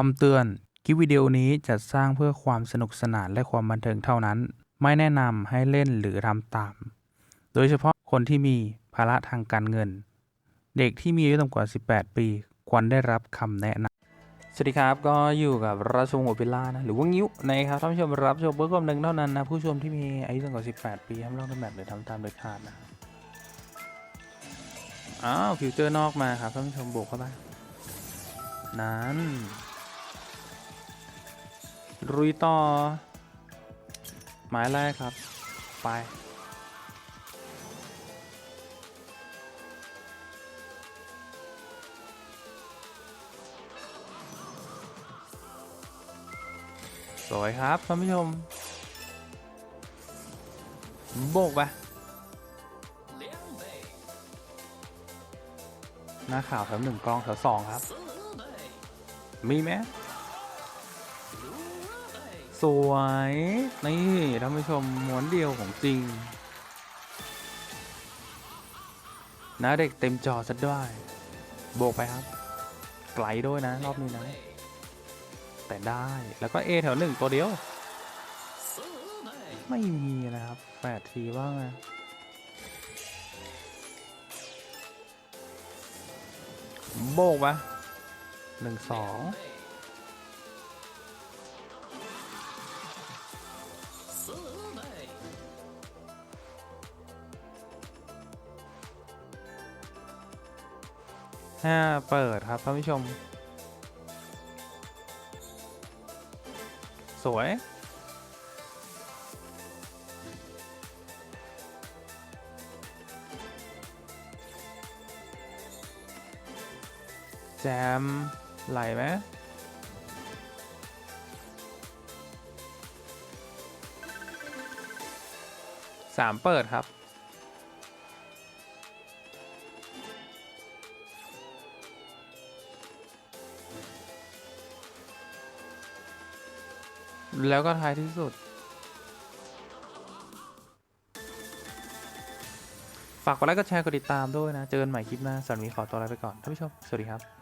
คำเตือน คลิปวิดีโอนี้จัดสร้างเพื่อความสนุกสนานและความบันเทิงเท่านั้น ไม่แนะนำให้เล่นหรือทำตาม โดยเฉพาะคนที่มีภาระทางการเงิน เด็กที่มีอายุต่ำกว่า 18 ปี ควรได้รับคำแนะนำ สวัสดีครับ ก็อยู่กับราชวงศ์หัวพิล่านะ หรือว่างิ้วนะครับท่านผู้ชมรับชมเพื่อความหนึ่งเท่านั้นนะ ผู้ชมที่มีอายุต่ำกว่า 18 ปีห้ามลอกเลียนแบบหรือทำตามโดยขาดนะอ้าวฟิวเจอร์นอกมาครับท่านผู้ชมบวกเข้าไปนั้น รุยต่อ หมายแรกครับ ไป สวยครับท่านผู้ชมโบกไปหน้าข่าวแถวหนึ่งกลองแถวสองครับ มีไหม สวย นี่ท่านผู้ชมม้วนเดียวของจริงน้าเด็กเต็มจอซะด้วย โบกไปครับ ไกลด้วยนะ รอบนี้นะ แต่ได้แล้วก็เอแถวหนึ่งตัวเดียว ไม่มีนะครับแปดทีว่างนะโบกปะหนึ่งสอง ห้าเปิดครับท่านผู้ชม สวย แจม ไหลไหม สามเปิดครับ แล้วก็ท้ายที่สุด ฝากกดไลค์กดแชร์กดติดตามด้วยนะ เจอกันใหม่คลิปหน้าสำหรับวันนี้ขอตัวลาไปก่อนท่านผู้ชม สวัสดีครับ